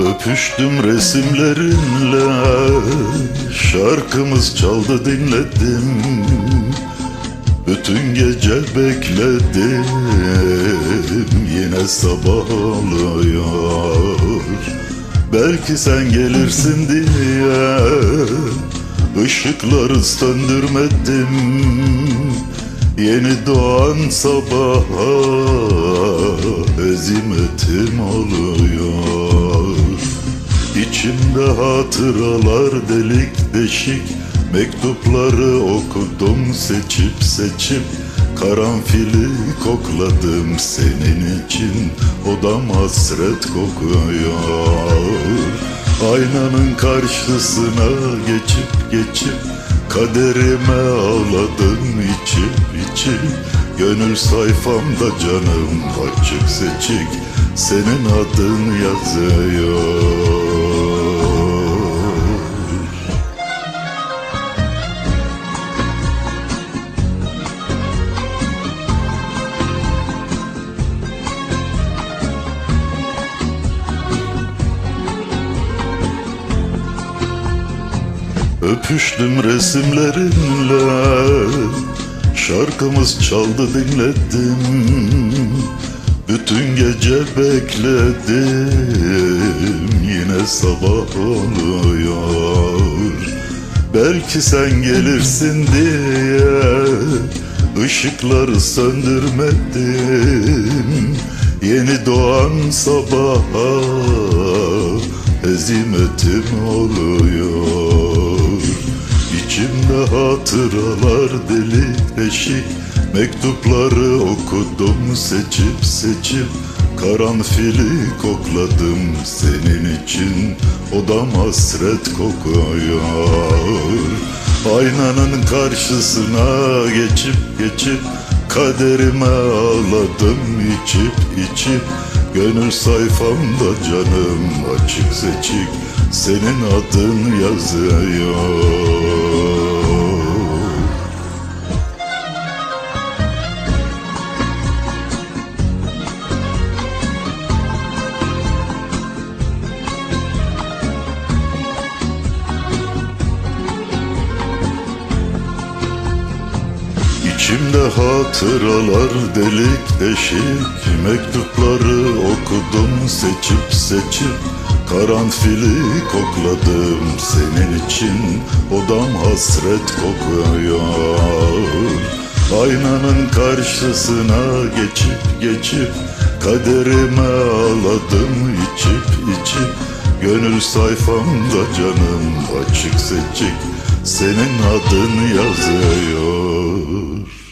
Öpüştüm resimlerinle Şarkımız çaldı dinledim. Bütün gece bekledim Yine sabah oluyor. Belki sen gelirsin diye Işıkları söndürmedim. Yeni doğan sabaha Ezimetim oluyor İçimde hatıralar delik deşik. Mektupları okudum seçip seçip. Karanfili kokladım senin için. Odam hasret kokuyor. Aynanın karşısına geçip geçip. Kaderime ağladım içip içip. Gönül sayfamda canım açık seçik. Senin adın yazıyor Öpüştüm resimlerinle. Şarkımız çaldı dinledim. Bütün gece bekledim. Yine sabah oluyor. Belki sen gelirsin diye Işıkları söndürmedim. Yeni doğan sabaha Ezimetim oluyor İçimde hatıralar delik deşik Mektupları okudum seçip seçip. Karanfili kokladım senin için. Odam hasret kokuyor. Aynanın karşısına geçip geçip Kaderime ağladım içip içip. Gönül sayfamda canım açık seçik. Senin adın yazıyor İçimde hatıralar delik deşik. Mektupları okudum seçip seçip. Karanfili kokladım senin için. Odam hasret kokuyor. Aynanın karşısına geçip geçip. Kaderime ağladım içip içip. Gönül sayfamda canım açık seçik. Senin adın yazıyor us